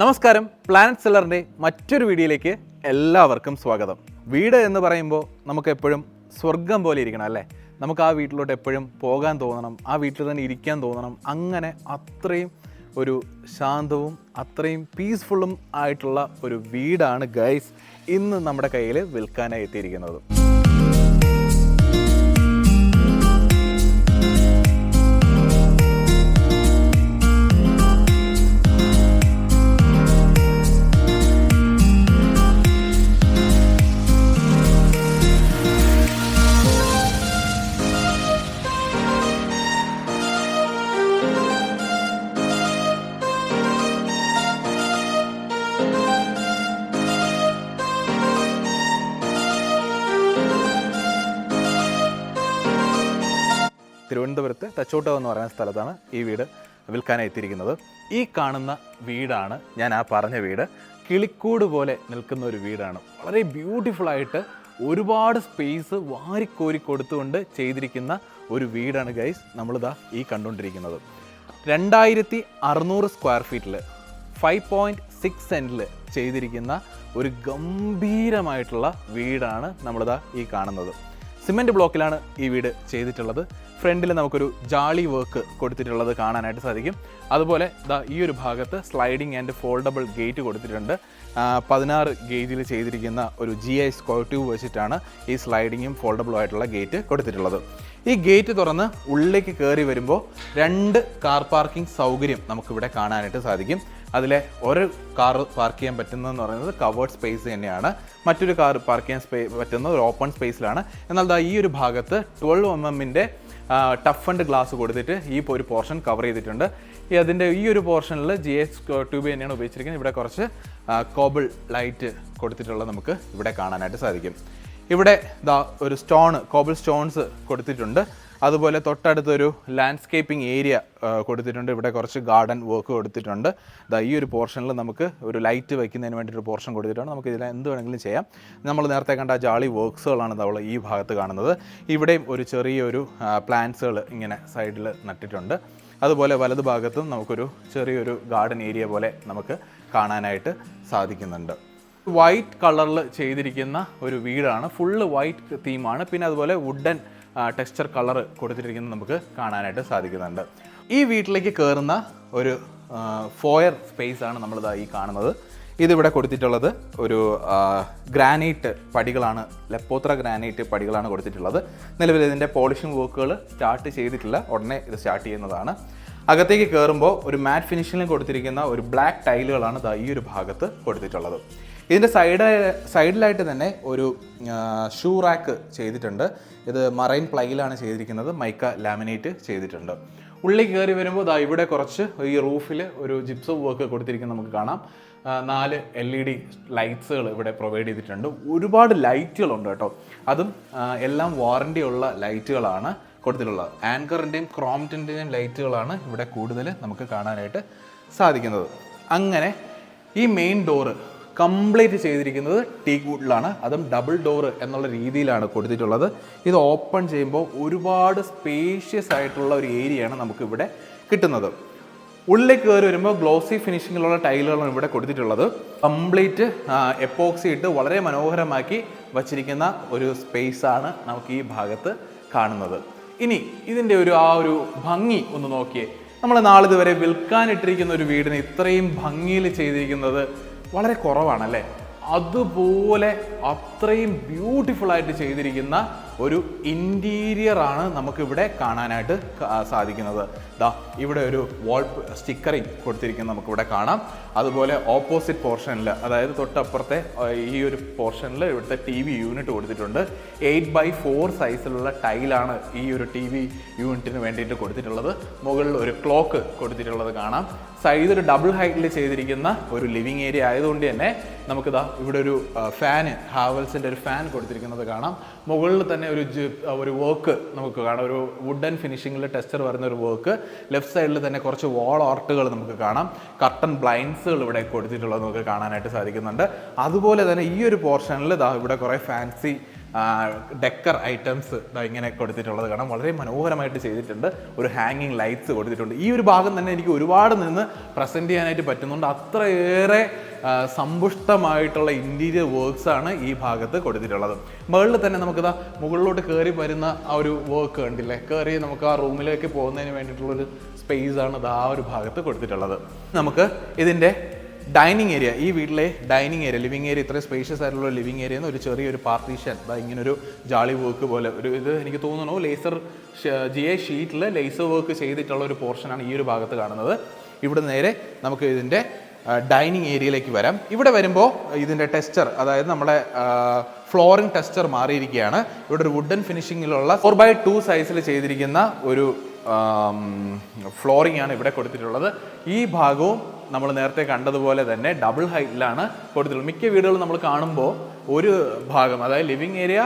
നമസ്കാരം. പ്ലാനറ്റ് സെല്ലറിന്റെ മറ്റൊരു വീഡിയോയിലേക്ക് എല്ലാവർക്കും സ്വാഗതം. വീട് എന്ന് പറയുമ്പോൾ നമുക്ക് എപ്പോഴും സ്വർഗം പോലെ ഇരിക്കണം അല്ലേ? നമുക്ക് ആ വീട്ടിലോട്ട് എപ്പോഴും പോകാൻ തോന്നണം ആ വീട്ടിൽ തന്നെ ഇരിക്കാൻ തോന്നണം. അങ്ങനെ അത്രയും ഒരു ശാന്തവും അത്രയും പീസ്ഫുള്ളും ആയിട്ടുള്ള ഒരു വീടാണ് ഗൈസ് ഇന്ന് നമ്മുടെ കയ്യിൽ വിൽക്കാനായി എത്തിയിരിക്കുന്നത്. തിരുവനന്തപുരത്ത് തച്ചോട്ടം എന്ന് പറയുന്ന സ്ഥലത്താണ് ഈ വീട് വിൽക്കാനായി എത്തിയിരിക്കുന്നത് ഈ കാണുന്ന വീടാണ് ഞാൻ ആ പറഞ്ഞ വീട്. കിളിക്കൂട് പോലെ നിൽക്കുന്ന ഒരു വീടാണ്. വളരെ ബ്യൂട്ടിഫുൾ ആയിട്ട് ഒരുപാട് സ്പേസ് വാരിക്കോരി കൊടുത്തുകൊണ്ട് ചെയ്തിരിക്കുന്ന ഒരു വീടാണ് ഗൈസ് നമ്മളിതാ ഈ കണ്ടുകൊണ്ടിരിക്കുന്നത്. രണ്ടായിരത്തി അറുന്നൂറ് സ്ക്വയർ ഫീറ്റിൽ ഫൈവ് പോയിന്റ് സിക്സ് സെന്റിൽ ചെയ്തിരിക്കുന്ന ഒരു ഗംഭീരമായിട്ടുള്ള വീടാണ് നമ്മളിതാ ഈ കാണുന്നത്. സിമെന്റ് ബ്ലോക്കിലാണ് ഈ വീട് ചെയ്തിട്ടുള്ളത്. ഫ്രണ്ടിൽ നമുക്കൊരു ജാളി വർക്ക് കൊടുത്തിട്ടുള്ളത് കാണാനായിട്ട് സാധിക്കും. അതുപോലെ ദാ ഈ ഒരു ഭാഗത്ത് സ്ലൈഡിങ് ആൻഡ് ഫോൾഡബിൾ ഗേറ്റ് കൊടുത്തിട്ടുണ്ട്. പതിനാറ് ഗേജിൽ ചെയ്തിരിക്കുന്ന ഒരു ജി ഐ സ്ക്വയർ ട്യൂബ് വെച്ചിട്ടാണ് ഈ സ്ലൈഡിങ്ങും ഫോൾഡബിളും ആയിട്ടുള്ള ഗേറ്റ് കൊടുത്തിട്ടുള്ളത്. ഈ ഗേറ്റ് തുറന്ന് ഉള്ളിലേക്ക് കയറി വരുമ്പോൾ രണ്ട് കാർ പാർക്കിംഗ് സൗകര്യം നമുക്കിവിടെ കാണാനായിട്ട് സാധിക്കും. അതിലെ ഒരു കാർ പാർക്ക് ചെയ്യാൻ പറ്റുന്നതെന്ന് പറയുന്നത് കവേർഡ് സ്പേസ് തന്നെയാണ്. മറ്റൊരു കാർ പാർക്ക് ചെയ്യാൻ സ്പേ പറ്റുന്ന ഒരു ഓപ്പൺ സ്പേസിലാണ് എന്നാൽ ദാ ഈ ഒരു ഭാഗത്ത് ട്വൽവ് എം എമ്മിന്റെ ടഫ് ആൻഡ് ഗ്ലാസ് കൊടുത്തിട്ട് ഈ ഒരു പോർഷൻ കവർ ചെയ്തിട്ടുണ്ട്. ഈ അതിന്റെ ഈ ഒരു പോർഷനിൽ ജി എസ് ട്യൂബ് തന്നെയാണ് ഉപയോഗിച്ചിരിക്കുന്നത്. ഇവിടെ കുറച്ച് കോബിൾ ലൈറ്റ് കൊടുത്തിട്ടുള്ളത് നമുക്ക് ഇവിടെ കാണാനായിട്ട് സാധിക്കും. ഇവിടെ ദാ ഒരു സ്റ്റോൺ കോബിൾ സ്റ്റോൺസ് കൊടുത്തിട്ടുണ്ട്. അതുപോലെ തൊട്ടടുത്തൊരു ലാൻഡ്സ്കേപ്പിംഗ് ഏരിയ കൊടുത്തിട്ടുണ്ട്. ഇവിടെ കുറച്ച് ഗാർഡൻ വർക്ക് കൊടുത്തിട്ടുണ്ട്. ദാ ഈ ഒരു പോർഷനിൽ നമുക്ക് ഒരു ലൈറ്റ് വയ്ക്കുന്നതിന് വേണ്ടി ഒരു പോർഷൻ കൊടുത്തിട്ടുണ്ട്. നമുക്ക് ഇതിൽ എന്ത് വേണമെങ്കിലും ചെയ്യാം. നമ്മൾ നേരത്തെ കണ്ട ജാളി വർക്ക്സുകളാണ് നമ്മൾ ഈ ഭാഗത്ത് കാണുന്നത്. ഇവിടെയും ഒരു ചെറിയൊരു പ്ലാന്റ്സുകൾ ഇങ്ങനെ സൈഡിൽ നട്ടിട്ടുണ്ട്. അതുപോലെ വലതു ഭാഗത്തും നമുക്കൊരു ചെറിയൊരു ഗാർഡൻ ഏരിയ പോലെ നമുക്ക് കാണാനായിട്ട് സാധിക്കുന്നുണ്ട്. വൈറ്റ് കളറിൽ ചെയ്തിരിക്കുന്ന ഒരു വീടാണ്. ഫുള്ള് വൈറ്റ് തീമാണ് പിന്നെ അതുപോലെ വുഡൻ ടെക്സ്ചർ കളർ കൊടുത്തിരിക്കുന്നത് നമുക്ക് കാണാനായിട്ട് സാധിക്കുന്നുണ്ട്. ഈ വീട്ടിലേക്ക് കയറുന്ന ഒരു ഫോയർ സ്പേസ് ആണ് നമ്മളിതാ ഈ കാണുന്നത്. ഇതിവിടെ കൊടുത്തിട്ടുള്ളത് ഒരു ഗ്രാനൈറ്റ് പടികളാണ് ലെപ്പോത്ര ഗ്രാനൈറ്റ് പടികളാണ് കൊടുത്തിട്ടുള്ളത്. നിലവിൽ ഇതിന്റെ പോളിഷിംഗ് വർക്കുകൾ സ്റ്റാർട്ട് ചെയ്തിട്ടില്ല ഉടനെ ഇത് സ്റ്റാർട്ട് ചെയ്യുന്നതാണ്. അകത്തേക്ക് കയറുമ്പോൾ ഒരു മാറ്റ് ഫിനിഷിലും കൊടുത്തിരിക്കുന്ന ഒരു ബ്ലാക്ക് ടൈലുകളാണ് ഈ ഒരു ഭാഗത്ത് കൊടുത്തിട്ടുള്ളത്. ഇതിന്റെ സൈഡ് സൈഡിലായിട്ട് തന്നെ ഒരു ഷൂ റാക്ക് ചെയ്തിട്ടുണ്ട്. ഇത് മറൈൻ പ്ലൈയിലാണ് ചെയ്തിരിക്കുന്നത്. മൈക്ക ലാമിനേറ്റ് ചെയ്തിട്ടുണ്ട്. ഉള്ളിൽ കയറി വരുമ്പോൾ ദാ ഇവിടെ കുറച്ച് ഈ റൂഫിൽ ഒരു ജിപ്സം വർക്ക് കൊടുത്തിരിക്കുന്നത് നമുക്ക് കാണാം. നാല് എൽ ഇ ഡി ലൈറ്റ്സുകൾ ഇവിടെ പ്രൊവൈഡ് ചെയ്തിട്ടുണ്ട്. ഒരുപാട് ലൈറ്റുകളുണ്ട് കേട്ടോ. അതും എല്ലാം വാറണ്ടി ഉള്ള ലൈറ്റുകളാണ് കൊടുത്തിട്ടുള്ളത്. ആങ്കറിന്റെയും ക്രോംറ്റിന്റെയും ലൈറ്റുകളാണ് ഇവിടെ കൂടുതൽ നമുക്ക് കാണാനായിട്ട് സാധിക്കുന്നത്. അങ്ങനെ ഈ മെയിൻ ഡോറ് കംപ്ലീറ്റ് ചെയ്തിരിക്കുന്നത് ടീക്ക് വുഡിലാണ് അതും ഡബിൾ ഡോർ എന്നുള്ള രീതിയിലാണ് കൊടുത്തിട്ടുള്ളത്. ഇത് ഓപ്പൺ ചെയ്യുമ്പോൾ ഒരുപാട് സ്പേഷ്യസ് ആയിട്ടുള്ള ഒരു ഏരിയയാണ് നമുക്കിവിടെ കിട്ടുന്നത്. ഉള്ളിൽ കയറി വരുമ്പോൾ ഗ്ലോസി ഫിനിഷിങ്ങിലുള്ള ടൈലുകളാണ് ഇവിടെ കൊടുത്തിട്ടുള്ളത്. കംപ്ലീറ്റ് എപ്പോക്സി ഇട്ട് വളരെ മനോഹരമാക്കി വച്ചിരിക്കുന്ന ഒരു സ്പേസാണ് നമുക്ക് ഈ ഭാഗത്ത് കാണുന്നത്. ഇനി ഇതിന്റെ ഒരു ആ ഒരു ഭംഗി ഒന്ന് നോക്കിയേ. നമ്മൾ നാളിതുവരെ വിൽക്കാനിട്ടിരിക്കുന്ന ഒരു വീടിന് ഇത്രയും ഭംഗിയിൽ ചെയ്തിരിക്കുന്നത് വളരെ കുറവാണല്ലേ? അതുപോലെ അത്രയും ബ്യൂട്ടിഫുൾ ആയിട്ട് ചെയ്തിരിക്കുന്ന ഒരു ഇന്റീരിയറാണ് നമുക്കിവിടെ കാണാനായിട്ട് സാധിക്കുന്നത്. ദാ ഇവിടെ ഒരു വാൾ സ്റ്റിക്കറിങ് കൊടുത്തിരിക്കുന്നത് നമുക്കിവിടെ കാണാം. അതുപോലെ ഓപ്പോസിറ്റ് പോർഷനിൽ അതായത് തൊട്ടപ്പുറത്തെ ഈ ഒരു പോർഷനിൽ ഇവിടുത്തെ ടി വി യൂണിറ്റ് കൊടുത്തിട്ടുണ്ട്. എയ്റ്റ് ബൈ ഫോർ സൈസിലുള്ള ടൈലാണ് ഈ ഒരു ടി വി യൂണിറ്റിന് വേണ്ടിയിട്ട് കൊടുത്തിട്ടുള്ളത്. മുകളിൽ ഒരു ക്ലോക്ക് കൊടുത്തിട്ടുള്ളത് കാണാം. സൈഡിൽ ഒരു ഡബിൾ ഹൈറ്റിൽ ചെയ്തിരിക്കുന്ന ഒരു ലിവിങ് ഏരിയ ആയതുകൊണ്ട് തന്നെ നമുക്കിതാ ഇവിടെ ഒരു ഫാന് ഹാവൽസിന്റെ ഒരു ഫാൻ കൊടുത്തിരിക്കുന്നത് കാണാം. മുകളിൽ തന്നെ ഒരു ഒരു വർക്ക് നമുക്ക് കാണാം. ഒരു വുഡൻ ഫിനിഷിങ്ങിൽ ടെസ്റ്റർ വരുന്ന ഒരു വർക്ക് ലെഫ്റ്റ് സൈഡിൽ തന്നെ കുറച്ച് വാൾ ആർട്ടുകൾ നമുക്ക് കാണാം. കർട്ടൺ ബ്ലൈൻഡ്സുകൾ ഇവിടെ കൊടുത്തിട്ടുള്ളത് നമുക്ക് കാണാനായിട്ട് സാധിക്കുന്നുണ്ട്. അതുപോലെ തന്നെ ഈ ഒരു പോർഷനിൽ ഇതാ ഇവിടെ കുറേ ഫാൻസി ഡെക്കർ ഐറ്റംസ് ഇങ്ങനെ കൊടുത്തിട്ടുള്ളത് കാണാം. വളരെ മനോഹരമായിട്ട് ചെയ്തിട്ടുണ്ട്. ഒരു ഹാങ്ങിങ് ലൈറ്റ്സ് കൊടുത്തിട്ടുണ്ട്. ഈ ഒരു ഭാഗം തന്നെ എനിക്ക് ഒരുപാട് നിന്ന് പ്രസന്റ് ചെയ്യാനായിട്ട് പറ്റുന്നുണ്ട്. അത്രയേറെ സമ്പുഷ്ടമായിട്ടുള്ള ഇന്റീരിയർ വർക്ക്സ് ആണ് ഈ ഭാഗത്ത് കൊടുത്തിട്ടുള്ളത്. മുകളിൽ തന്നെ നമുക്ക് നമുക്കിതാ മുകളിലോട്ട് കയറി വരുന്ന ആ ഒരു വർക്ക് കണ്ടില്ലേ? കയറി നമുക്ക് ആ റൂമിലേക്ക് പോകുന്നതിന് വേണ്ടിയിട്ടുള്ളൊരു സ്പേസ് ആണ് ഇത് ആ ഒരു ഭാഗത്ത് കൊടുത്തിട്ടുള്ളത്. നമുക്ക് ഇതിന്റെ ഡൈനിങ് ഏരിയ. ഈ വീട്ടിലെ ഡൈനിങ് ഏരിയ ലിവിങ് ഏരിയ ഇത്രയും സ്പേഷ്യസ് ആയിട്ടുള്ള ലിവിങ് ഏരിയ ഒരു ചെറിയൊരു പാർട്ടീഷൻ ഇങ്ങനൊരു ജാളി വർക്ക് പോലെ ഒരു ഇത് എനിക്ക് തോന്നുന്നു ലേസർ ജി എ ഷീറ്റിൽ ലേസർ വർക്ക് ചെയ്തിട്ടുള്ള ഒരു പോർഷനാണ് ഈ ഒരു ഭാഗത്ത് കാണുന്നത്. ഇവിടെ നേരെ നമുക്ക് ഇതിന്റെ ഡൈനിങ് ഏരിയയിലേക്ക് വരാം. ഇവിടെ വരുമ്പോൾ ഇതിന്റെ ടെസ്റ്റർ അതായത് നമ്മുടെ ഫ്ലോറിംഗ് ടെസ്റ്റർ മാറിയിരിക്കുകയാണ്. ഇവിടെ ഒരു വുഡൻ ഫിനിഷിങ്ങിലുള്ള ഫോർ ബൈ ടു സൈസിൽ ചെയ്തിരിക്കുന്ന ഒരു ഫ്ലോറിംഗ് ആണ് ഇവിടെ കൊടുത്തിട്ടുള്ളത്. ഈ ഭാഗവും നമ്മൾ നേരത്തെ കണ്ടതുപോലെ തന്നെ ഡബിൾ ഹൈറ്റിലാണ് കൊടുത്തിട്ടുള്ളത്. മിക്ക വീടുകളും നമ്മൾ കാണുമ്പോൾ ഒരു ഭാഗം അതായത് ലിവിങ് ഏരിയ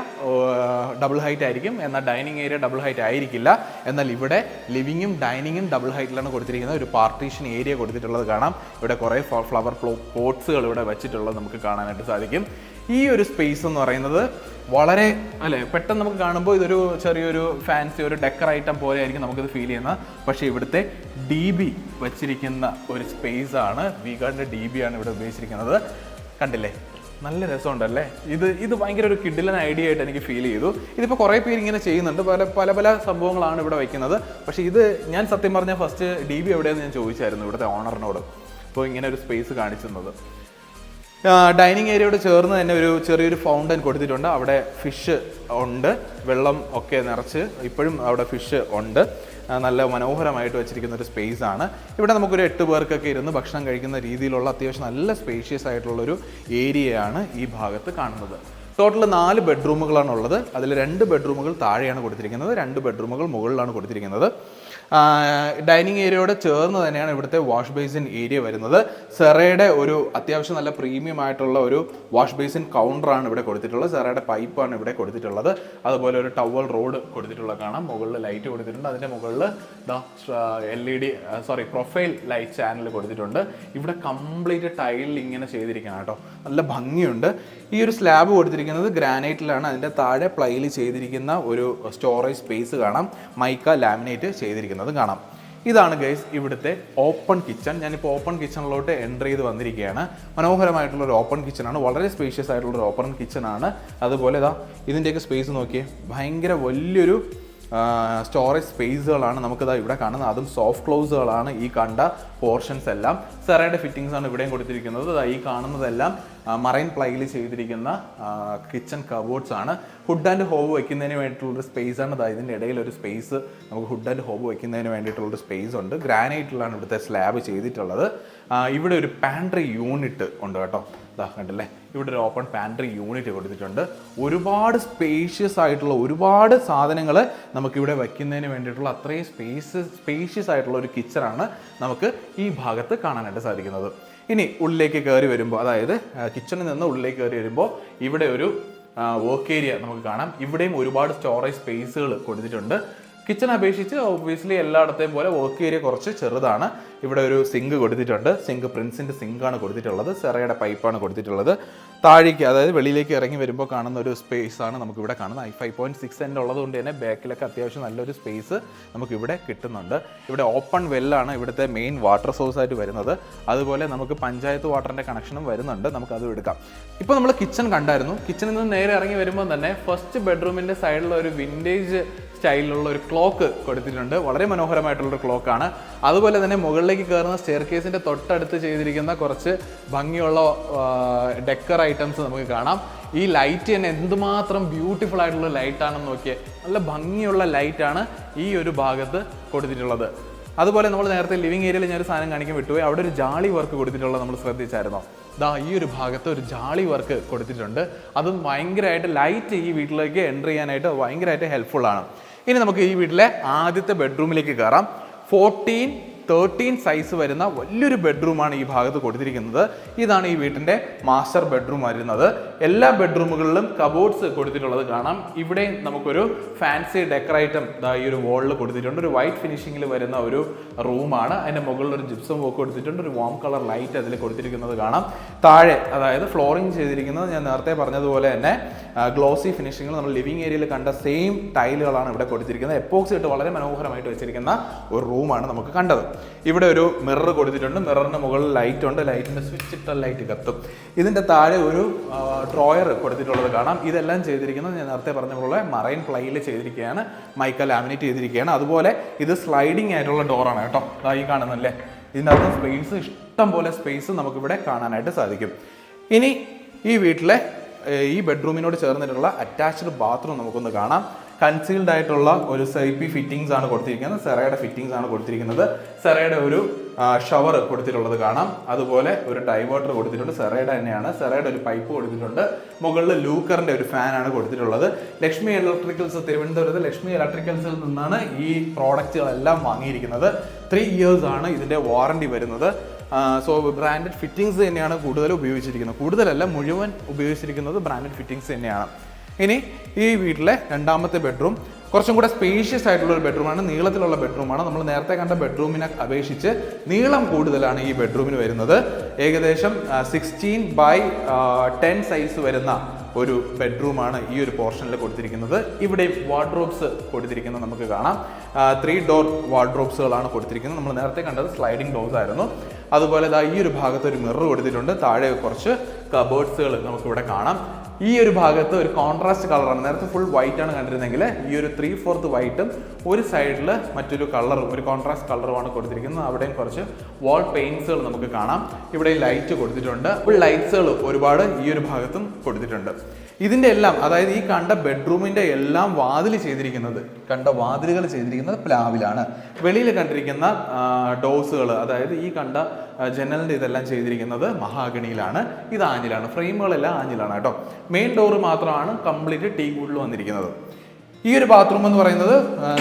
ഡബിൾ ഹൈറ്റ് ആയിരിക്കും. എന്നാൽ ഡൈനിങ് ഏരിയ ഡബിൾ ഹൈറ്റ് ആയിരിക്കില്ല. എന്നാൽ ഇവിടെ ലിവിങ്ങും ഡൈനിങ്ങും ഡബിൾ ഹൈറ്റിലാണ് കൊടുത്തിരിക്കുന്നത്. ഒരു പാർട്ടീഷൻ ഏരിയ കൊടുത്തിട്ടുള്ളത് കാണാം. ഇവിടെ കുറേ ഫ്ലവർ പോട്ട്സുകൾ ഇവിടെ വെച്ചിട്ടുള്ളത് നമുക്ക് കാണാനായിട്ട് സാധിക്കും. ഈ ഒരു സ്പേസ് എന്ന് പറയുന്നത് വളരെ അല്ലെ പെട്ടെന്ന് നമുക്ക് കാണുമ്പോൾ ഇതൊരു ചെറിയൊരു ഫാൻസി ഒരു ഡെക്കർ ഐറ്റം പോലെ ആയിരിക്കും നമുക്കിത് ഫീൽ ചെയ്യുന്നത്. പക്ഷേ ഇവിടുത്തെ ഡി ബി വച്ചിരിക്കുന്ന ഒരു സ്പേസ് ആണ് വീഗാർഡിന്റെ ഡി ബി ആണ് ഇവിടെ ഉപയോഗിച്ചിരിക്കുന്നത്. കണ്ടില്ലേ? നല്ല രസമുണ്ടല്ലേ? ഇത് ഇത് ഭയങ്കര ഒരു കിഡിലൻ ഐഡിയ ആയിട്ട് എനിക്ക് ഫീൽ ചെയ്തു. ഇതിപ്പോൾ കുറേ പേര് ഇങ്ങനെ ചെയ്യുന്നുണ്ട്. പല പല പല സംഭവങ്ങളാണ് ഇവിടെ വയ്ക്കുന്നത്. പക്ഷേ ഇത് ഞാൻ സത്യം പറഞ്ഞാൽ ഫസ്റ്റ് ഡി ബി എവിടെയെന്ന് ഞാൻ ചോദിച്ചായിരുന്നു ഇവിടുത്തെ ഓണറിനോട് അപ്പോൾ ഇങ്ങനെ ഒരു സ്പേസ് കാണിച്ചു തന്നത്. ഡൈനിങ് ഏരിയയോട് ചേർന്ന് തന്നെ ഒരു ചെറിയൊരു ഫൗണ്ടൻ കൊടുത്തിട്ടുണ്ട്. അവിടെ ഫിഷ് ഉണ്ട് വെള്ളം ഒക്കെ നിറച്ച് ഇപ്പോഴും അവിടെ ഫിഷ് ഉണ്ട്. നല്ല മനോഹരമായിട്ട് വെച്ചിരിക്കുന്ന ഒരു സ്പേസ് ആണ്. ഇവിടെ നമുക്കൊരു എട്ട് പേർക്കൊക്കെ ഇരുന്ന് ഭക്ഷണം കഴിക്കുന്ന രീതിയിലുള്ള അത്യാവശ്യം നല്ല സ്പേഷ്യസ് ആയിട്ടുള്ളൊരു ഏരിയയാണ് ഈ ഭാഗത്ത് കാണുന്നത്. ടോട്ടൽ നാല് ബെഡ്റൂമുകളാണ് ഉള്ളത് അതിൽ രണ്ട് ബെഡ്റൂമുകൾ താഴെയാണ് കൊടുത്തിരിക്കുന്നത് രണ്ട് ബെഡ്റൂമുകൾ മുകളിലാണ് കൊടുത്തിരിക്കുന്നത്. ഡൈനിങ് ഏരിയയോട് ചേർന്ന് തന്നെയാണ് ഇവിടുത്തെ വാഷ് ബേസിൻ ഏരിയ വരുന്നത്. സെറയുടെ ഒരു അത്യാവശ്യം നല്ല പ്രീമിയം ആയിട്ടുള്ള ഒരു വാഷ് ബേസിൻ കൗണ്ടറാണ് ഇവിടെ കൊടുത്തിട്ടുള്ളത്. സെറയുടെ പൈപ്പാണ് ഇവിടെ കൊടുത്തിട്ടുള്ളത്. അതുപോലെ ഒരു ടവൽ റോഡ് കൊടുത്തിട്ടുള്ള കാണാം. മുകളിൽ ലൈറ്റ് കൊടുത്തിട്ടുണ്ട്. അതിന്റെ മുകളിൽ L E D sorry profile light channel കൊടുത്തിട്ടുണ്ട്. ഇവിടെ കംപ്ലീറ്റ് ടൈലിൽ ഇങ്ങനെ ചെയ്തിരിക്കുകയാണ് കേട്ടോ. നല്ല ഭംഗിയുണ്ട്. ഈ ഒരു സ്ലാബ് കൊടുത്തിരിക്കുന്നത് ഗ്രാനൈറ്റിലാണ്. അതിന്റെ താഴെ പ്ലൈയിൽ ചെയ്തിരിക്കുന്ന ഒരു സ്റ്റോറേജ് സ്പേസ് കാണാം. മൈക്ക ലാമിനേറ്റ് ചെയ്തിരിക്കുന്നത്. കാണാം. ഇതാണ് ഗൈസ് ഇവിടുത്തെ ഓപ്പൺ കിച്ചൺ ഞാനിപ്പോൾ ഓപ്പൺ കിച്ചണിലോട്ട് എന്റർ ചെയ്ത് വന്നിരിക്കുകയാണ്. മനോഹരമായിട്ടുള്ള ഒരു ഓപ്പൺ കിച്ചണാണ് വളരെ സ്പേഷ്യസ് ആയിട്ടുള്ള ഒരു ഓപ്പൺ കിച്ചണാണ് അതുപോലെ ഇതാ ഇതിന്റെയൊക്കെ സ്പേസ് നോക്കിയേ. ഭയങ്കര വലിയൊരു സ്റ്റോറേജ് സ്പേസുകളാണ് നമുക്കിതാ ഇവിടെ കാണുന്നത്. അതും സോഫ്റ്റ് ക്ലോസുകളാണ് ഈ കണ്ട പോർഷൻസ് എല്ലാം. സെറയുടെ ഫിറ്റിംഗ്സ് ആണ് ഇവിടെയും കൊടുത്തിരിക്കുന്നത്. ഈ കാണുന്നതെല്ലാം മറൈൻ പ്ലൈയിൽ ചെയ്തിരിക്കുന്ന കിച്ചൺ കബോർഡ്സ് ആണ്. ഹുഡ് ആൻഡ് ഹോബ് വയ്ക്കുന്നതിന് വേണ്ടിയിട്ടുള്ളൊരു സ്പേസ് ആണ്. അതായത് ഇതിന്റെ ഇടയിൽ ഒരു സ്പേസ് നമുക്ക് ഹുഡ് ആൻഡ് ഹോബ് വയ്ക്കുന്നതിന് വേണ്ടിയിട്ടുള്ളൊരു സ്പേസ് ഉണ്ട്. ഗ്രാനൈറ്റിലാണ് ഇവിടുത്തെ സ്ലാബ് ചെയ്തിട്ടുള്ളത്. ഇവിടെ ഒരു പാൻട്രി യൂണിറ്റ് ഉണ്ട് കേട്ടോ. ഇതാ കണ്ടില്ലേ? ഇവിടെ ഒരു ഓപ്പൺ പാൻട്രി യൂണിറ്റ് കൊടുത്തിട്ടുണ്ട്. ഒരുപാട് സ്പേഷ്യസ് ആയിട്ടുള്ള ഒരുപാട് സാധനങ്ങൾ നമുക്കിവിടെ വയ്ക്കുന്നതിന് വേണ്ടിയിട്ടുള്ള അത്രയും സ്പേസ് സ്പേഷ്യസ് ആയിട്ടുള്ള ഒരു കിച്ചണാണ് നമുക്ക് ഈ ഭാഗത്ത് കാണാനായിട്ട് സാധിക്കുന്നത്. ഇനി ഉള്ളിലേക്ക് കയറി വരുമ്പോൾ അതായത് കിച്ചണിൽ നിന്ന് ഉള്ളിലേക്ക് കയറി വരുമ്പോൾ ഇവിടെ ഒരു വർക്ക് ഏരിയ നമുക്ക് കാണാം. ഇവിടെയും ഒരുപാട് സ്റ്റോറേജ് സ്പേസുകൾ കൊടുത്തിട്ടുണ്ട്. കിച്ചൺ അപേക്ഷിച്ച് ഒബ്വിയസ്ലി എല്ലായിടത്തെയും പോലെ വർക്ക് ഏരിയ കുറച്ച് ചെറുതാണ്. ഇവിടെ ഒരു സിങ്ക് കൊടുത്തിട്ടുണ്ട്. സിങ്ക് പ്രിൻസിന്റെ സിങ്കാണ് കൊടുത്തിട്ടുള്ളത്. സെറയുടെ പൈപ്പാണ് കൊടുത്തിട്ടുള്ളത്. താഴേക്ക് അതായത് വെളിയിലേക്ക് ഇറങ്ങി വരുമ്പോൾ കാണുന്ന ഒരു സ്പേസ് ആണ് നമുക്കിവിടെ കാണുന്നത്. ഐ ഫൈവ് പോയിന്റ് സിക്സ് എന്റെ ഉള്ളത് കൊണ്ട് തന്നെ ബാക്കിലൊക്കെ അത്യാവശ്യം നല്ലൊരു സ്പേസ് നമുക്കിവിടെ കിട്ടുന്നുണ്ട്. ഇവിടെ ഓപ്പൺ വെല്ലാണ് ഇവിടുത്തെ മെയിൻ വാട്ടർ സോഴ്സ് ആയിട്ട് വരുന്നത്. അതുപോലെ നമുക്ക് പഞ്ചായത്ത് വാട്ടറിന്റെ കണക്ഷനും വരുന്നുണ്ട്. നമുക്ക് അതും എടുക്കാം. ഇപ്പോൾ നമ്മൾ കിച്ചൺ കണ്ടായിരുന്നു. കിച്ചണിൽ നിന്ന് നേരെ ഇറങ്ങി വരുമ്പോൾ തന്നെ ഫസ്റ്റ് ബെഡ്റൂമിന്റെ സൈഡിലുള്ള ഒരു വിന്റേജ് സ്റ്റൈലിലുള്ള ഒരു ക്ലോക്ക് കൊടുത്തിട്ടുണ്ട്. വളരെ മനോഹരമായിട്ടുള്ളൊരു ക്ലോക്കാണ്. അതുപോലെ തന്നെ മുകളിലേക്ക് കയറുന്ന സ്റ്റെയർ കേസിന്റെ തൊട്ടടുത്ത് ചെയ്തിരിക്കുന്ന കുറച്ച് ഭംഗിയുള്ള ഡെക്കർ ഐറ്റംസ് നമുക്ക് കാണാം. ഈ ലൈറ്റ് തന്നെ എന്തുമാത്രം ബ്യൂട്ടിഫുൾ ആയിട്ടുള്ള ലൈറ്റാണെന്ന് നോക്കിയേ. നല്ല ഭംഗിയുള്ള ലൈറ്റാണ് ഈ ഒരു ഭാഗത്ത് കൊടുത്തിട്ടുള്ളത്. അതുപോലെ നമ്മൾ നേരത്തെ ലിവിങ് ഏരിയയിൽ ഞാനൊരു സാധനം കാണിക്കാൻ വിട്ടുപോയി. അവിടെ ഒരു ജാളി വർക്ക് കൊടുത്തിട്ടുള്ളത് നമ്മൾ ശ്രദ്ധിച്ചായിരുന്നോ? ദാ ഈ ഒരു ഭാഗത്ത് ഒരു ജാളി വർക്ക് കൊടുത്തിട്ടുണ്ട്. അതും ഭയങ്കരമായിട്ട് ലൈറ്റ് ഈ വീട്ടിലേക്ക് എന്റർ ചെയ്യാനായിട്ട് ഭയങ്കരമായിട്ട് ഹെൽപ്ഫുൾ ആണ്. ഇനി നമുക്ക് ഈ വീട്ടിലെ ആദ്യത്തെ ബെഡ്റൂമിലേക്ക് കയറാം. ഫോർട്ടീൻ തേർട്ടീൻ സൈസ് വരുന്ന വലിയൊരു ബെഡ്റൂമാണ് ഈ ഭാഗത്ത് കൊടുത്തിരിക്കുന്നത്. ഇതാണ് ഈ വീട്ടിന്റെ മാസ്റ്റർ ബെഡ്റൂം വരുന്നത് എല്ലാ ബെഡ്റൂമുകളിലും കബോർഡ്സ് കൊടുത്തിട്ടുള്ളത് കാണാം. ഇവിടെ നമുക്കൊരു ഫാൻസി ഡെക്കറേറ്റം ഇതാ ഈ ഒരു വാളിൽ കൊടുത്തിട്ടുണ്ട്. ഒരു വൈറ്റ് ഫിനിഷിങ്ങിൽ വരുന്ന ഒരു റൂമാണ് അതിന്റെ മുകളിൽ ഒരു ജിപ്സം വർക്ക് കൊടുത്തിട്ടുണ്ട്. ഒരു വാം കളർ ലൈറ്റ് അതിൽ കൊടുത്തിരിക്കുന്നത് കാണാം. താഴെ അതായത് ഫ്ലോറിങ് ചെയ്തിരിക്കുന്നത് ഞാൻ നേരത്തെ പറഞ്ഞതുപോലെ തന്നെ ഗ്ലോസി ഫിനിഷിങ്ങൾ നമ്മൾ ലിവിങ് ഏരിയയിൽ കണ്ട സെയിം ടൈലുകളാണ് ഇവിടെ കൊടുത്തിരിക്കുന്നത്. എപ്പോക്സി ഇട്ട് വളരെ മനോഹരമായിട്ട് വെച്ചിരിക്കുന്ന ഒരു റൂമാണ് നമുക്ക് കണ്ടത്. ഇവിടെ ഒരു മിറർ കൊടുത്തിട്ടുണ്ട്. മിററിന് മുകളിൽ ലൈറ്റ് ഉണ്ട്. ലൈറ്റിന്റെ സ്വിച്ച് ഇട്ട ലൈറ്റ് കത്തും. ഇതിന്റെ താഴെ ഒരു ഡ്രോയർ കൊടുത്തിട്ടുള്ളത് കാണാം. ഇതെല്ലാം ചെയ്തിരിക്കുന്നത് ഞാൻ നേരത്തെ പറഞ്ഞ പോലെ മറൈൻ പ്ലൈയിൽ ചെയ്തിരിക്കുകയാണ്. മൈക്ക ലാമിനേറ്റ് ചെയ്തിരിക്കുകയാണ്. അതുപോലെ ഇത് സ്ലൈഡിങ് ആയിട്ടുള്ള ഡോറാണ് കേട്ടോ. ഈ കാണുന്നല്ലേ ഇതിനകത്ത് സ്പേസ് ഇഷ്ടം പോലെ സ്പേസ് നമുക്കിവിടെ കാണാനായിട്ട് സാധിക്കും. ഇനി ഈ വീട്ടിലെ ഈ ബെഡ്റൂമിനോട് ചേർന്നിട്ടുള്ള അറ്റാച്ച്ഡ് ബാത്റൂം നമുക്കൊന്ന് കാണാം. കൺസീൽഡ് ആയിട്ടുള്ള ഒരു സൈപ്പി ഫിറ്റിംഗ്സ് ആണ് കൊടുത്തിരിക്കുന്നത്. സെറയുടെ ഫിറ്റിംഗ്സ് ആണ് കൊടുത്തിരിക്കുന്നത്. സെറയുടെ ഒരു ഷവർ കൊടുത്തിട്ടുള്ളത് കാണാം. അതുപോലെ ഒരു ഡൈവേർട്ടർ കൊടുത്തിട്ടുണ്ട്. സെറയുടെ തന്നെയാണ്. സെറയുടെ ഒരു പൈപ്പ് കൊടുത്തിട്ടുണ്ട്. മുകളിൽ ലൂക്കറിന്റെ ഒരു ഫാൻ ആണ് കൊടുത്തിട്ടുള്ളത്. ലക്ഷ്മി ഇലക്ട്രിക്കൽസ് തിരുവനന്തപുരത്ത് ലക്ഷ്മി ഇലക്ട്രിക്കൽസിൽ നിന്നാണ് ഈ പ്രോഡക്റ്റുകളെല്ലാം വാങ്ങിയിരിക്കുന്നത്. ത്രീ ആണ് ഇതിന്റെ വാറണ്ടി വരുന്നത്. സോ ബ്രാൻഡഡ് ഫിറ്റിങ്സ് തന്നെയാണ് കൂടുതൽ ഉപയോഗിച്ചിരിക്കുന്നത്. കൂടുതലല്ല മുഴുവൻ ഉപയോഗിച്ചിരിക്കുന്നത് ബ്രാൻഡഡ് ഫിറ്റിങ്സ് തന്നെയാണ്. ഇനി ഈ വീട്ടിലെ രണ്ടാമത്തെ ബെഡ്റൂം കുറച്ചും കൂടെ സ്പേഷ്യസ് ആയിട്ടുള്ള ഒരു ബെഡ്റൂമാണ് നീളത്തിലുള്ള ബെഡ്റൂമാണ് നമ്മൾ നേരത്തെ കണ്ട ബെഡ്റൂമിനെ അപേക്ഷിച്ച് നീളം കൂടുതലാണ് ഈ ബെഡ്റൂമിന് വരുന്നത്. ഏകദേശം സിക്സ്റ്റീൻ ബൈ ടെൻ സൈസ് വരുന്ന ഒരു ബെഡ്റൂമാണ് ഈ ഒരു പോർഷനിൽ കൊടുത്തിരിക്കുന്നത്. ഇവിടെ വാർഡ്രോബ്സ് കൊടുത്തിരിക്കുന്നത് നമുക്ക് കാണാം. ത്രീ ഡോർ വാർഡ്രോബ്സുകളാണ് കൊടുത്തിരിക്കുന്നത്. നമ്മൾ നേരത്തെ കണ്ടത് സ്ലൈഡിംഗ് ഡോർസ് ആയിരുന്നു. അതുപോലെ ദാ ഈ ഒരു ഭാഗത്ത് ഒരു മിറർ കൊടുത്തിട്ടുണ്ട്. താഴെ കുറച്ച് കബേർഡ്സുകൾ നമുക്കിവിടെ കാണാം. ഈ ഒരു ഭാഗത്ത് ഒരു കോൺട്രാസ്റ്റ് കളറാണ് നേരത്തെ ഫുൾ വൈറ്റ് ആണ് കണ്ടിരുന്നെങ്കിൽ ഈ ഒരു ത്രീ ഫോർത്ത് വൈറ്റും ഒരു സൈഡിൽ മറ്റൊരു കളറും ഒരു കോൺട്രാസ്റ്റ് കളറുമാണ് കൊടുത്തിരിക്കുന്നത്. അവിടെയും കുറച്ച് വാൾ പെയിൻസുകൾ നമുക്ക് കാണാം. ഇവിടെ ലൈറ്റ് കൊടുത്തിട്ടുണ്ട്. ഫുൾ ലൈറ്റ്സുകൾ ഒരുപാട് ഈ ഒരു ഭാഗത്തും കൊടുത്തിട്ടുണ്ട്. ഇതിന്റെ എല്ലാം അതായത് ഈ കണ്ട ബെഡ്റൂമിന്റെ എല്ലാം വാതിൽ ചെയ്തിരിക്കുന്നത് കണ്ട വാതിലുകൾ ചെയ്തിരിക്കുന്നത് പ്ലാവിലാണ്. വെളിയിൽ കണ്ടിരിക്കുന്ന ഡോസുകൾ അതായത് ഈ കണ്ട ജനലിന്റെ ഇതെല്ലാം ചെയ്തിരിക്കുന്നത് മഹാഗണിയിലാണ്. ഇത് ആഞ്ഞിലാണ്. ഫ്രെയിമുകളെല്ലാം ആഞ്ഞിലാണ് കേട്ടോ. മെയിൻ ഡോറ് മാത്രമാണ് കംപ്ലീറ്റ് ടീ കൂടിൽ വന്നിരിക്കുന്നത്. ഈ ഒരു ബാത്റൂം എന്ന് പറയുന്നത്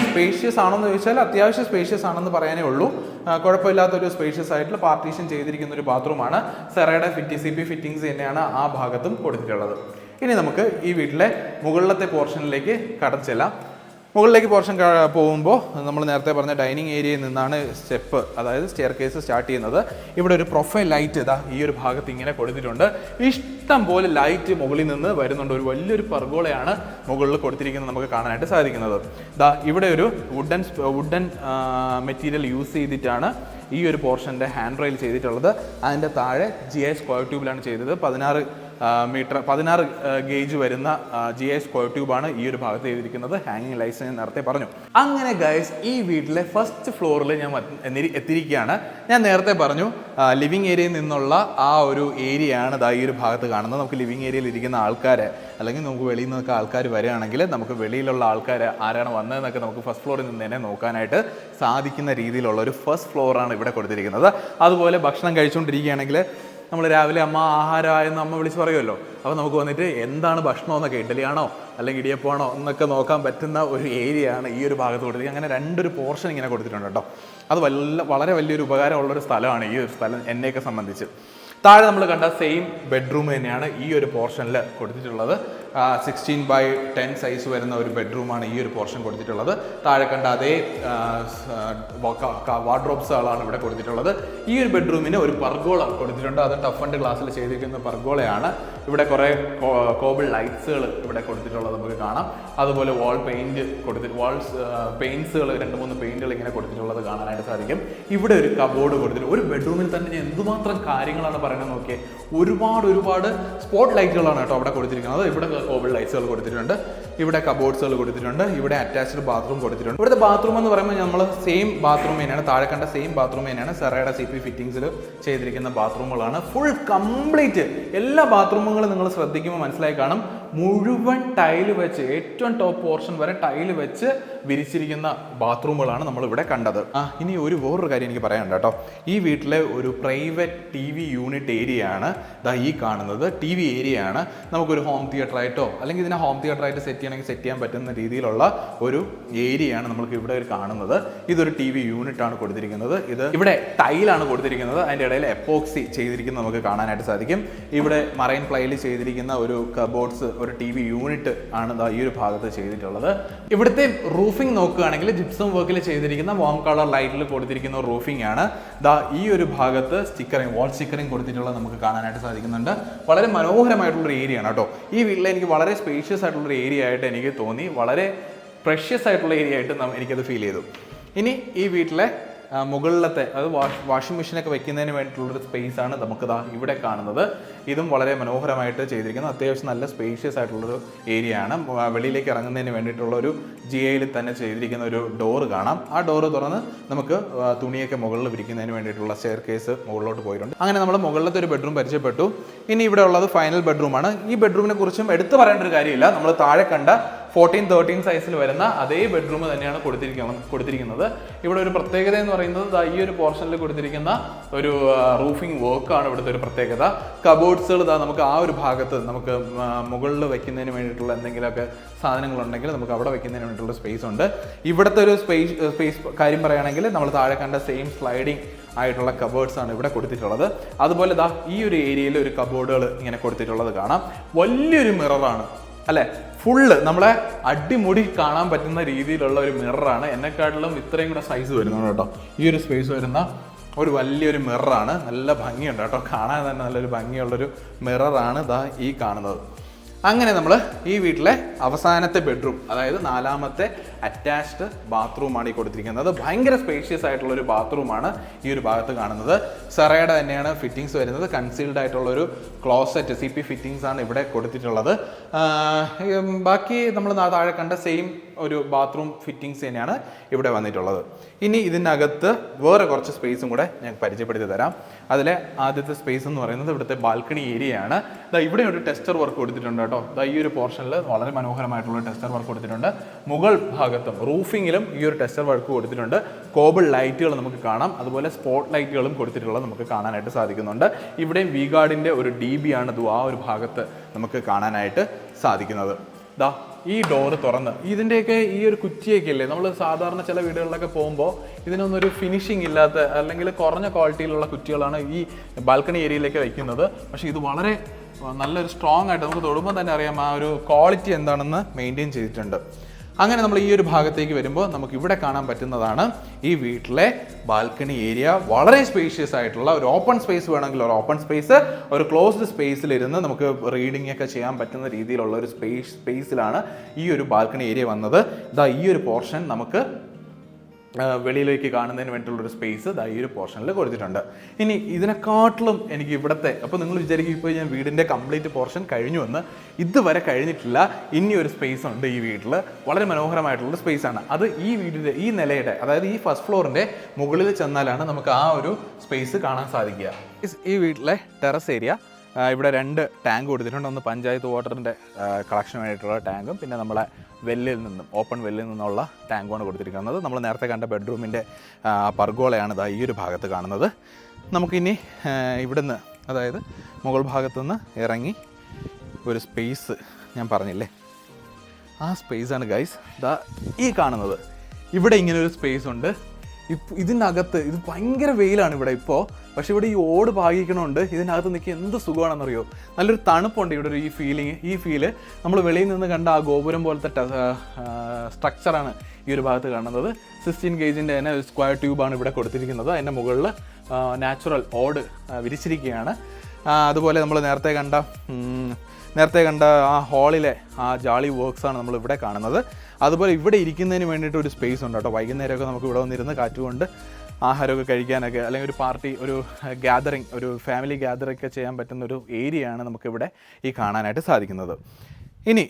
സ്പേഷ്യസ് ആണെന്ന് ചോദിച്ചാൽ അത്യാവശ്യം സ്പേഷ്യസ് ആണെന്ന് പറയാനേ ഉള്ളൂ. കുഴപ്പമില്ലാത്ത കുഴപ്പമില്ലാത്തൊരു സ്പേഷ്യസ് ആയിട്ടുള്ള പാർട്ടീഷൻ ചെയ്തിരിക്കുന്ന ഒരു ബാത്റൂമാണ് സെറയുടെ ഫിറ്റി സി പി ഫിറ്റിങ്സ് തന്നെയാണ് ആ ഭാഗത്തും കൊടുത്തിട്ടുള്ളത്. ഇനി നമുക്ക് ഈ വീട്ടിലെ മുകളിലത്തെ പോർഷനിലേക്ക് കടച്ചെല്ലാം മുകളിലേക്ക് പോർഷൻ പോകുമ്പോൾ നമ്മൾ നേരത്തെ പറഞ്ഞ ഡൈനിങ് ഏരിയയിൽ നിന്നാണ് സ്റ്റെപ്പ് അതായത് സ്റ്റെയർ കേസ് സ്റ്റാർട്ട് ചെയ്യുന്നത്. ഇവിടെ ഒരു പ്രൊഫൈൽ ലൈറ്റ് ഇതാ ഈ ഒരു ഭാഗത്ത് ഇങ്ങനെ കൊടുത്തിട്ടുണ്ട്. ഇഷ്ടം പോലെ ലൈറ്റ് മുകളിൽ നിന്ന് വരുന്നുണ്ട്. ഒരു വലിയൊരു പർഗോളയാണ് മുകളിൽ കൊടുത്തിരിക്കുന്നത് നമുക്ക് കാണാനായിട്ട് സാധിക്കുന്നത്. ദാ ഇവിടെ ഒരു വുഡൻ വുഡൻ മെറ്റീരിയൽ യൂസ് ചെയ്തിട്ടാണ് ഈ ഒരു പോർഷന്റെ ഹാൻഡ് റെയിൽ ചെയ്തിട്ടുള്ളത്. അതിന്റെ താഴെ ജി ഐ സ്ക്വയർ ട്യൂബിലാണ് ചെയ്തത്. പതിനാറ് മീറ്റർ പതിനാറ് ഗേജ് വരുന്ന ജി ഐ സ്ക്വയർ ട്യൂബാണ് ഈ ഒരു ഭാഗത്ത് ചെയ്തിരിക്കുന്നത്. ഹാങ്ങിങ് ലൈറ്റ്സ് ഞാൻ നേരത്തെ പറഞ്ഞു. അങ്ങനെ ഗൈസ് ഈ വീട്ടിലെ ഫസ്റ്റ് ഫ്ലോറിൽ ഞാൻ എത്തിയിരിക്കുകയാണ്. ഞാൻ നേരത്തെ പറഞ്ഞു ലിവിങ് ഏരിയയിൽ നിന്നുള്ള ആ ഒരു ഏരിയയാണ് ദാ ഈ ഒരു ഭാഗത്ത് കാണുന്നത്. നമുക്ക് ലിവിങ് ഏരിയയിൽ ഇരിക്കുന്ന ആൾക്കാരെ അല്ലെങ്കിൽ നമുക്ക് വെളിയിൽ നിന്നൊക്കെ ആൾക്കാർ വരികയാണെങ്കിൽ നമുക്ക് വെളിയിലുള്ള ആൾക്കാർ ആരാണ് വന്നതെന്നൊക്കെ നമുക്ക് ഫസ്റ്റ് ഫ്ലോറിൽ നിന്ന് തന്നെ നോക്കാനായിട്ട് സാധിക്കുന്ന രീതിയിലുള്ള ഒരു ഫസ്റ്റ് ഫ്ലോറാണ് ഇവിടെ കൊടുത്തിരിക്കുന്നത്. അതുപോലെ ഭക്ഷണം കഴിച്ചുകൊണ്ടിരിക്കുകയാണെങ്കിൽ നമ്മൾ രാവിലെ അമ്മ ആഹാരമായെന്ന് അമ്മ വിളിച്ച് പറയുമല്ലോ. അപ്പോൾ നമുക്ക് വന്നിട്ട് എന്താണ് ഭക്ഷണം എന്നൊക്കെ ഇഡ്ഡലിയാണോ അല്ലെങ്കിൽ ഇടിയപ്പമാണോ എന്നൊക്കെ നോക്കാൻ പറ്റുന്ന ഒരു ഏരിയയാണ് ഈ ഒരു ഭാഗത്ത് കൊടുത്തിരിക്കുന്നത്. അങ്ങനെ രണ്ടൊരു പോർഷൻ ഇങ്ങനെ കൊടുത്തിട്ടുണ്ട് കേട്ടോ. അത് വല്ല വളരെ വലിയൊരു ഉപകാരമുള്ളൊരു സ്ഥലമാണ് ഈ ഒരു സ്ഥലം എന്നെയൊക്കെ സംബന്ധിച്ച്. താഴെ നമ്മൾ കണ്ട സെയിം ബെഡ്റൂം തന്നെയാണ് ഈ ഒരു പോർഷനിൽ കൊടുത്തിട്ടുള്ളത്. സിക്സ്റ്റീൻ ബൈ ടെൻ സൈസ് വരുന്ന ഒരു ബെഡ്റൂമാണ് ഈ ഒരു പോർഷൻ കൊടുത്തിട്ടുള്ളത്. താഴെ കണ്ട അതേ വാർഡ്രോബ്സുകളാണ് ഇവിടെ കൊടുത്തിട്ടുള്ളത്. ഈ ഒരു ബെഡ്റൂമിന് ഒരു പർഗോള കൊടുത്തിട്ടുണ്ട്. അത് ടഫ് ആൻഡ് ഗ്ലാസ്സിൽ ചെയ്തിരിക്കുന്ന പർഗോളയാണ് ഇവിടെ കുറേ കോബിൾ ലൈറ്റ്സുകൾ ഇവിടെ കൊടുത്തിട്ടുള്ളത് നമുക്ക് കാണാം. അതുപോലെ വാൾ പെയിന്റ് കൊടുത്തി വാൾസ് പെയിൻസുകൾ രണ്ട് മൂന്ന് പെയിന്റുകൾ ഇങ്ങനെ കൊടുത്തിട്ടുള്ളത് കാണാനായിട്ട് സാധിക്കും. ഇവിടെ ഒരു കബോർഡ് കൊടുത്തിട്ട് ഒരു ബെഡ്റൂമിൽ തന്നെ എന്തുമാത്രം കാര്യങ്ങളാണ് പറയുന്നത്? നോക്കിയേ. ഒരുപാട് ഒരുപാട് സ്പോട്ട് ലൈറ്റുകളാണ് കേട്ടോ അവിടെ കൊടുത്തിരിക്കുന്നത്. ഇവിടെ കോവിഡ് ലൈറ്റ്സുകൾ കൊടുത്തിട്ടുണ്ട്. ഇവിടെ കബോർഡ്സുകൾ കൊടുത്തിട്ടുണ്ട് ഇവിടെ അറ്റാച്ച്ഡ് ബാത്റൂം കൊടുത്തിട്ടുണ്ട്. ഇവിടുത്തെ ബാത്റൂം എന്ന് പറയുമ്പോൾ നമ്മൾ സെയിം ബാത്റൂം തന്നെയാണ് താഴെ കണ്ട സെയിം ബാത്റൂം തന്നെയാണ്. സെറയുടെ സി പി ഫിറ്റിംഗ്സിൽ ചെയ്തിരിക്കുന്ന ബാത്റൂമുകളാണ് ഫുൾ കംപ്ലീറ്റ് എല്ലാ ബാത്റൂമുകളും നിങ്ങൾ ശ്രദ്ധിക്കുമ്പോൾ മനസ്സിലായി കാണും. മുഴുവൻ ടൈൽ വെച്ച് ഏറ്റവും ടോപ്പ് പോർഷൻ വരെ ടൈൽ വെച്ച് വിരിച്ചിരിക്കുന്ന ബാത്റൂമുകളാണ് നമ്മൾ ഇവിടെ കണ്ടത്. ആ ഇനി ഒരു വേറൊരു കാര്യം എനിക്ക് പറയാനുണ്ട് കേട്ടോ. ഈ വീട്ടിലെ ഒരു private T V unit area ആണ് ദാ ഈ കാണുന്നത്. ടി വി ഏരിയ ആണ്. നമുക്കൊരു ഹോം തിയേറ്റർ ആയിട്ടോ അല്ലെങ്കിൽ ഇതിനെ ഹോം തിയേറ്റർ ആയിട്ട് സെറ്റ് ചെയ്യണമെങ്കിൽ സെറ്റ് ചെയ്യാൻ പറ്റുന്ന രീതിയിലുള്ള ഒരു ഏരിയയാണ് നമ്മൾക്ക് ഇവിടെ കാണുന്നത്. ഇതൊരു ടി വി യൂണിറ്റ് ആണ് കൊടുത്തിരിക്കുന്നത്. ഇത് ഇവിടെ ടൈലാണ് കൊടുത്തിരിക്കുന്നത്. അതിന്റെ ഇടയിൽ എപ്പോക്സി ചെയ്തിരിക്കുന്നത് നമുക്ക് കാണാനായിട്ട് സാധിക്കും. ഇവിടെ മറൈൻ പ്ലൈയിൽ ചെയ്തിരിക്കുന്ന ഒരു കബോർഡ്സ് ഒരു ടി വി യൂണിറ്റ് ആണ് ഈ ഒരു ഭാഗത്ത് ചെയ്തിട്ടുള്ളത്. ഇവിടുത്തെ റൂഫിംഗ് നോക്കുകയാണെങ്കിൽ ജിപ്സം വർക്കിൽ ചെയ്തിരിക്കുന്ന വാം കളർ ലൈറ്റിൽ കൊടുത്തിരിക്കുന്ന റൂഫിംഗ് ആണ്. ദാ ഈ ഒരു ഭാഗത്ത് സ്റ്റിക്കറിങ് വാൾ സ്റ്റിക്കറിങ് കൊടുത്തിട്ടുള്ളത് നമുക്ക് കാണാനായിട്ട് സാധിക്കുന്നുണ്ട്. വളരെ മനോഹരമായിട്ടുള്ളൊരു ഏരിയ ആണ് കേട്ടോ. ഈ വീട്ടിൽ എനിക്ക് വളരെ സ്പേഷ്യസ് ആയിട്ടുള്ള ഒരു ഏരിയ ആയിട്ട് എനിക്ക് തോന്നി. വളരെ പ്രഷ്യസ് ആയിട്ടുള്ള ഏരിയ ആയിട്ട് എനിക്കത് ഫീൽ ചെയ്തു. ഇനി ഈ വീട്ടിലെ മുകളിലത്തെ അത് വാഷ് വാഷിംഗ് മെഷീനൊക്കെ വെക്കുന്നതിന് വേണ്ടിയിട്ടുള്ളൊരു സ്പേസ് ആണ് നമുക്ക് ദാ ഇവിടെ കാണുന്നത്. ഇതും വളരെ മനോഹരമായിട്ട് ചെയ്തിരിക്കുന്നു. അത്യാവശ്യം നല്ല സ്പേഷ്യസ് ആയിട്ടുള്ളൊരു ഏരിയ ആണ്. വെളിയിലേക്ക് ഇറങ്ങുന്നതിന് വേണ്ടിയിട്ടുള്ള ഒരു ജി ഐയിൽ തന്നെ ചെയ്തിരിക്കുന്ന ഒരു ഡോറ് കാണാം. ആ ഡോറ് തുറന്ന് നമുക്ക് തുണിയൊക്കെ മുകളിൽ വിരിക്കുന്നതിന് വേണ്ടിയിട്ടുള്ള സ്റ്റെയർ കേസ് മുകളിലോട്ട് പോയിട്ടുണ്ട്. അങ്ങനെ നമ്മൾ മുകളിലത്തെ ഒരു ബെഡ്റൂം പരിചയപ്പെട്ടു. ഇനി ഇവിടെ ഉള്ളത് ഫൈനൽ ബെഡ്റൂമാണ് ഈ ബെഡ്റൂമിനെ കുറിച്ചും എടുത്തു പറയേണ്ട ഒരു കാര്യമില്ല. നമ്മൾ താഴെ കണ്ട ഫോർട്ടീൻ തേർട്ടീൻ സൈസിൽ വരുന്ന അതേ ബെഡ്റൂം തന്നെയാണ് കൊടുത്തിരിക്കുന്നത് കൊടുത്തിരിക്കുന്നത്. ഇവിടെ ഒരു പ്രത്യേകത എന്ന് പറയുന്നത് ഈ ഒരു പോർഷനിൽ കൊടുത്തിരിക്കുന്ന ഒരു റൂഫിംഗ് വർക്കാണ് ഇവിടുത്തെ ഒരു പ്രത്യേകത. കബോർഡ്സുകൾ ഇതാ നമുക്ക് ആ ഒരു ഭാഗത്ത് നമുക്ക് മുകളിൽ വെക്കുന്നതിന് വേണ്ടിയിട്ടുള്ള എന്തെങ്കിലുമൊക്കെ സാധനങ്ങളുണ്ടെങ്കിൽ നമുക്ക് അവിടെ വെക്കുന്നതിന് വേണ്ടിയിട്ടുള്ള സ്പേസ് ഉണ്ട്. ഇവിടുത്തെ ഒരു സ്പേസ് സ്പേസ് കാര്യം പറയുകയാണെങ്കിൽ നമ്മൾ താഴെ കണ്ട സെയിം സ്ലൈഡിങ് ആയിട്ടുള്ള കബേർഡ്സ് ആണ് ഇവിടെ കൊടുത്തിട്ടുള്ളത്. അതുപോലെ ദാ ഈ ഒരു ഏരിയയിൽ ഒരു കബോർഡുകൾ ഇങ്ങനെ കൊടുത്തിട്ടുള്ളത് കാണാം. വലിയൊരു മിററാണ് അല്ലെ? ഫുള്ള് നമ്മളെ അടിമുടി കാണാൻ പറ്റുന്ന രീതിയിലുള്ള ഒരു മിററാണ് എന്നെക്കാട്ടിലും ഇത്രയും കൂടെ സൈസ് വരുന്നുണ്ട് കേട്ടോ. ഈ ഒരു സ്പേസ് വരുന്ന ഒരു വലിയൊരു മിററാണ് നല്ല ഭംഗിയുണ്ട് കേട്ടോ. കാണാൻ തന്നെ നല്ലൊരു ഭംഗിയുള്ളൊരു മിററാണ് ഇതാ ഈ കാണുന്നത്. അങ്ങനെ നമ്മൾ ഈ വീട്ടിലെ അവസാനത്തെ ബെഡ്റൂം അതായത് നാലാമത്തെ അറ്റാച്ച്ഡ് ബാത്റൂമാണ് ഈ കൊടുത്തിരിക്കുന്നത്. ഭയങ്കര സ്പേഷ്യസ് ആയിട്ടുള്ള ഒരു ബാത്റൂമാണ് ഈ ഒരു ഭാഗത്ത് കാണുന്നത്. സെറയുടെ തന്നെയാണ് ഫിറ്റിംഗ്സ് വരുന്നത്. കൺസീൽഡ് ആയിട്ടുള്ള ഒരു ക്ലോസറ്റ് സി പി ആണ് ഇവിടെ കൊടുത്തിട്ടുള്ളത്. ബാക്കി നമ്മൾ താഴെ കണ്ട സെയിം ഒരു ബാത്റൂം ഫിറ്റിങ്സ് തന്നെയാണ് ഇവിടെ വന്നിട്ടുള്ളത്. ഇനി ഇതിനകത്ത് വേറെ കുറച്ച് സ്പേസും കൂടെ ഞാൻ പരിചയപ്പെടുത്തി തരാം. അതിലെ ആദ്യത്തെ സ്പേസ് എന്ന് പറയുന്നത് ഇവിടുത്തെ ബാൽക്കണി ഏരിയയാണ് ഇവിടെ ഒരു ടെസ്റ്റർ വർക്ക് കൊടുത്തിട്ടുണ്ട് കേട്ടോ. ഈ ഒരു പോർഷനിൽ വളരെ മനോഹരമായിട്ടുള്ള ടെസ്റ്റർ വർക്ക് കൊടുത്തിട്ടുണ്ട്. മുകൾ ഭാഗത്തും റൂഫിങ്ങിലും ഈ ഒരു ടെസ്റ്റർ വർക്ക് കൊടുത്തിട്ടുണ്ട്. കോബിൾ ലൈറ്റുകൾ നമുക്ക് കാണാം. അതുപോലെ സ്പോട്ട് ലൈറ്റുകളും കൊടുത്തിട്ടുള്ളത് നമുക്ക് കാണാനായിട്ട് സാധിക്കുന്നുണ്ട്. ഇവിടെയും വി ഗാർഡിന്റെ ഒരു ഡി ബി ആണ് ആ ഒരു ഭാഗത്ത് നമുക്ക് കാണാനായിട്ട് സാധിക്കുന്നത്. ദാ ഈ ഡോറ് തുറന്ന്. ഇതിന്റെയൊക്കെ ഈ ഒരു കുറ്റിയൊക്കെ ഇല്ലേ നമ്മൾ സാധാരണ ചില വീടുകളിലൊക്കെ പോകുമ്പോൾ ഇതിനൊന്നും ഒരു ഫിനിഷിംഗ് ഇല്ലാത്ത അല്ലെങ്കിൽ കുറഞ്ഞ ക്വാളിറ്റിയിലുള്ള കുറ്റികളാണ് ഈ ബാൽക്കണി ഏരിയയിലേക്ക് വയ്ക്കുന്നത്. പക്ഷേ ഇത് വളരെ നല്ലൊരു സ്ട്രോങ് ആയിട്ട് നമുക്ക് തൊടുമ്പോൾ തന്നെ അറിയാം ആ ഒരു ക്വാളിറ്റി എന്താണെന്ന് മെയിന്റെയിൻ ചെയ്തിട്ടുണ്ട്. അങ്ങനെ നമ്മൾ ഈ ഒരു ഭാഗത്തേക്ക് വരുമ്പോൾ നമുക്ക് ഇവിടെ കാണാൻ പറ്റുന്നതാണ് ഈ വീട്ടിലെ ബാൽക്കണി ഏരിയ. വളരെ സ്പേഷ്യസ് ആയിട്ടുള്ള ഒരു ഓപ്പൺ സ്പേസ് വേണമെങ്കിൽ ഒരു ഓപ്പൺ സ്പേസ് ഒരു ക്ലോസ്ഡ് സ്പേസിലിരുന്ന് നമുക്ക് റീഡിംഗ് ഒക്കെ ചെയ്യാൻ പറ്റുന്ന രീതിയിലുള്ള ഒരു സ്പേസ് സ്പേസിലാണ് ഈ ഒരു ബാൽക്കണി ഏരിയ വന്നത്. ഇതാ ഈ ഒരു പോർഷൻ നമുക്ക് വെളിയിലേക്ക് കാണുന്നതിന് വേണ്ടിയിട്ടുള്ള ഒരു സ്പേസ് ദാ ഈ ഒരു പോർഷനിൽ കൊടുത്തിട്ടുണ്ട്. ഇനി ഇതിനെക്കാട്ടിലും എനിക്ക് ഇവിടുത്തെ അപ്പോൾ നിങ്ങൾ വിചാരിക്കും ഇപ്പോൾ ഞാൻ വീടിന്റെ കംപ്ലീറ്റ് പോർഷൻ കഴിഞ്ഞു എന്ന്. ഇതുവരെ കഴിഞ്ഞിട്ടില്ല. ഇനി ഒരു സ്പേസ് ഉണ്ട് ഈ വീട്ടിൽ വളരെ മനോഹരമായിട്ടുള്ള സ്പേസ് ആണ്. അത് ഈ വീടിന്റെ ഈ നിലയുടെ അതായത് ഈ ഫസ്റ്റ് ഫ്ലോറിന്റെ മുകളിൽ ചെന്നാലാണ് നമുക്ക് ആ ഒരു സ്പേസ് കാണാൻ സാധിക്കുക. ഈ വീട്ടിലെ ടെറസ് ഏരിയ ഇവിടെ രണ്ട് ടാങ്ക് കൊടുത്തിട്ടുണ്ട്. ഒന്ന് പഞ്ചായത്ത് വാട്ടറിന്റെ കളക്ഷൻ വേണ്ടിയിട്ടുള്ള ടാങ്കും പിന്നെ നമ്മളെ വെല്ലിൽ നിന്നും ഓപ്പൺ വെല്ലിൽ നിന്നുള്ള ടാങ്കുമാണ് കൊടുത്തിരിക്കുന്നത്. നമ്മൾ നേരത്തെ കണ്ട ബെഡ്റൂമിന്റെ പർഗോളയാണ് ഈ ഒരു ഭാഗത്ത് കാണുന്നത്. നമുക്കിനി ഇവിടുന്ന് അതായത് മുകൾ ഭാഗത്തുനിന്ന് ഇറങ്ങി ഒരു സ്പേസ് ഞാൻ പറഞ്ഞില്ലേ? ആ സ്പേസാണ് ഗൈസ് ദാ ഈ കാണുന്നത്. ഇവിടെ ഇങ്ങനെ ഒരു സ്പേസ് ഉണ്ട്. ഇപ്പം ഇതിനകത്ത് ഇത് ഭയങ്കര വെയിലാണ് ഇവിടെ ഇപ്പോൾ പക്ഷെ ഇവിടെ ഈ ഓട് പാകിക്കണമുണ്ട് ഇതിനകത്ത് നിൽക്കുക എന്ത് സുഖമാണെന്നറിയോ? നല്ലൊരു തണുപ്പുണ്ട് ഇവിടെ ഒരു ഈ ഫീലിംഗ് ഈ ഫീൽ നമ്മൾ വെളിയിൽ നിന്ന് കണ്ട ആ ഗോപുരം പോലത്തെ സ്ട്രക്ചറാണ് ഈ ഒരു ഭാഗത്ത് കാണുന്നത്. സിസ്റ്റീൻ ഗേജിന്റെ തന്നെ ഒരു സ്ക്വയർ ട്യൂബാണ് ഇവിടെ കൊടുത്തിരിക്കുന്നത്. അതിന്റെ മുകളിൽ നാച്ചുറൽ ഓട് വിരിച്ചിരിക്കുകയാണ്. അതുപോലെ നമ്മൾ നേരത്തെ കണ്ട നേരത്തെ കണ്ട ആ ഹാളിലെ ആ ജാളി വർക്ക്സാണ് നമ്മൾ ഇവിടെ കാണുന്നത്. അതുപോലെ ഇവിടെ ഇരിക്കുന്നതിന് വേണ്ടിയിട്ട് ഒരു സ്പേസ് ഉണ്ട് കേട്ടോ. വൈകുന്നേരമൊക്കെ നമുക്ക് ഇവിടെ വന്നിരുന്ന് കാറ്റുകൊണ്ട് ആഹാരമൊക്കെ കഴിക്കാനൊക്കെ അല്ലെങ്കിൽ ഒരു പാർട്ടി ഒരു ഗ്യാതറിങ് ഒരു ഫാമിലി ഗ്യാതറിംഗ് ഒക്കെ ചെയ്യാൻ പറ്റുന്ന ഒരു ഏരിയയാണ് നമുക്കിവിടെ ഈ കാണാനായിട്ട് സാധിക്കുന്നത്. ഇനി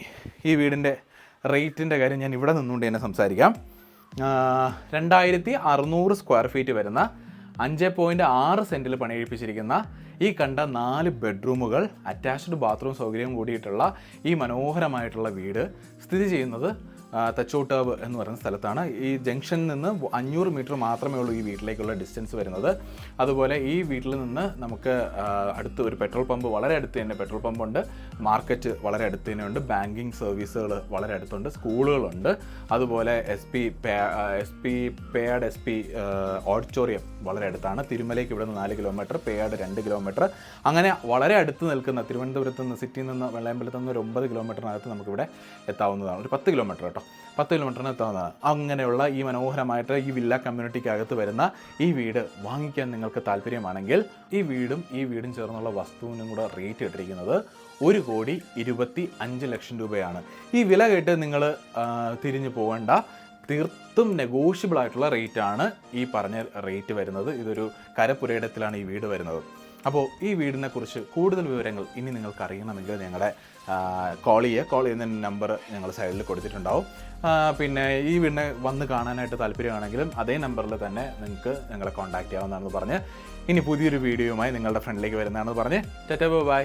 ഈ വീടിന്റെ റേറ്റിന്റെ കാര്യം ഞാൻ ഇവിടെ നിന്നുകൊണ്ട് തന്നെ സംസാരിക്കാം. രണ്ടായിരത്തി അറുന്നൂറ് സ്ക്വയർ ഫീറ്റ് വരുന്ന അഞ്ച് പോയിന്റ് ആറ് സെന്റിൽ പണിയെഴുപ്പിച്ചിരിക്കുന്ന ഈ കണ്ട നാല് ബെഡ്റൂമുകൾ അറ്റാച്ച്ഡ് ബാത്റൂം സൗകര്യം കൂടിയിട്ടുള്ള ഈ മനോഹരമായിട്ടുള്ള വീട് സ്ഥിതി ചെയ്യുന്നത് തച്ചോട്ടാവ് എന്ന് പറയുന്ന സ്ഥലത്താണ്. ഈ ജംഗ്ഷനിൽ നിന്ന് അഞ്ഞൂറ് മീറ്റർ മാത്രമേ ഉള്ളൂ ഈ വീട്ടിലേക്കുള്ള ഡിസ്റ്റൻസ് വരുന്നത്. അതുപോലെ ഈ വീട്ടിൽ നിന്ന് നമുക്ക് അടുത്ത് ഒരു പെട്രോൾ പമ്പ് വളരെ അടുത്ത് തന്നെ പെട്രോൾ പമ്പുണ്ട് മാർക്കറ്റ് വളരെ അടുത്ത് തന്നെ ഉണ്ട്. ബാങ്കിങ് സർവീസുകൾ വളരെ അടുത്തുണ്ട്. സ്കൂളുകളുണ്ട് അതുപോലെ എസ് പി എസ് പി പേഡ് എസ് പി ഓഡിറ്റോറിയം വളരെ അടുത്താണ്. തിരുമലയ്ക്ക് ഇവിടെ നിന്ന് നാല് കിലോമീറ്റർ പേയാട് രണ്ട് കിലോമീറ്റർ അങ്ങനെ വളരെ അടുത്ത് നിൽക്കുന്ന തിരുവനന്തപുരത്ത് നിന്ന് സിറ്റിയിൽ നിന്ന് വെള്ളയമ്പലത്ത് നിന്ന് ഒരു ഒമ്പത് കിലോമീറ്ററിനകത്ത് നമുക്കിവിടെ എത്താവുന്നതാണ്. ഒരു പത്ത് കിലോമീറ്റർ കേട്ടോ. പത്ത് കിലോമീറ്ററിന് എത്താവുന്നതാണ്. അങ്ങനെയുള്ള ഈ മനോഹരമായിട്ട് ഈ വില്ല കമ്മ്യൂണിറ്റിക്കകത്ത് വരുന്ന ഈ വീട് വാങ്ങിക്കാൻ നിങ്ങൾക്ക് താല്പര്യമാണെങ്കിൽ ഈ വീടും ഈ വീടും ചേർന്നുള്ള വസ്തുവിനും കൂടെ റേറ്റ് ഇട്ടിരിക്കുന്നത് ഒരു കോടി ഇരുപത്തി അഞ്ച് ലക്ഷം രൂപയാണ്. ഈ വില കേട്ട് നിങ്ങൾ തിരിഞ്ഞു പോകേണ്ട. തീർത്തും നെഗോഷ്യബിൾ ആയിട്ടുള്ള റേറ്റ് ആണ് ഈ പറഞ്ഞ റേറ്റ് വരുന്നത്. ഇതൊരു കരപുരയിടത്തിലാണ് ഈ വീട് വരുന്നത്. അപ്പോൾ ഈ വീടിനെ കുറിച്ച് കൂടുതൽ വിവരങ്ങൾ ഇനി നിങ്ങൾക്ക് അറിയണമെങ്കിൽ ഞങ്ങളുടെ കോൾ ചെയ്യുക. കോൾ ചെയ്യുന്ന നമ്പർ ഞങ്ങൾ സൈഡിൽ കൊടുത്തിട്ടുണ്ടാവും. പിന്നെ ഈ വീടിനെ വന്ന് കാണാനായിട്ട് താല്പര്യമാണെങ്കിലും അതേ നമ്പറിൽ തന്നെ നിങ്ങൾക്ക് ഞങ്ങളെ കോൺടാക്റ്റ് ചെയ്യാവുന്നതാണെന്ന് പറഞ്ഞ് ഇനി പുതിയൊരു വീഡിയോയുമായി നിങ്ങളുടെ ഫ്രണ്ടിലേക്ക് വരുന്നതാണെന്ന് പറഞ്ഞ്. ടെറ്റബോ ബൈ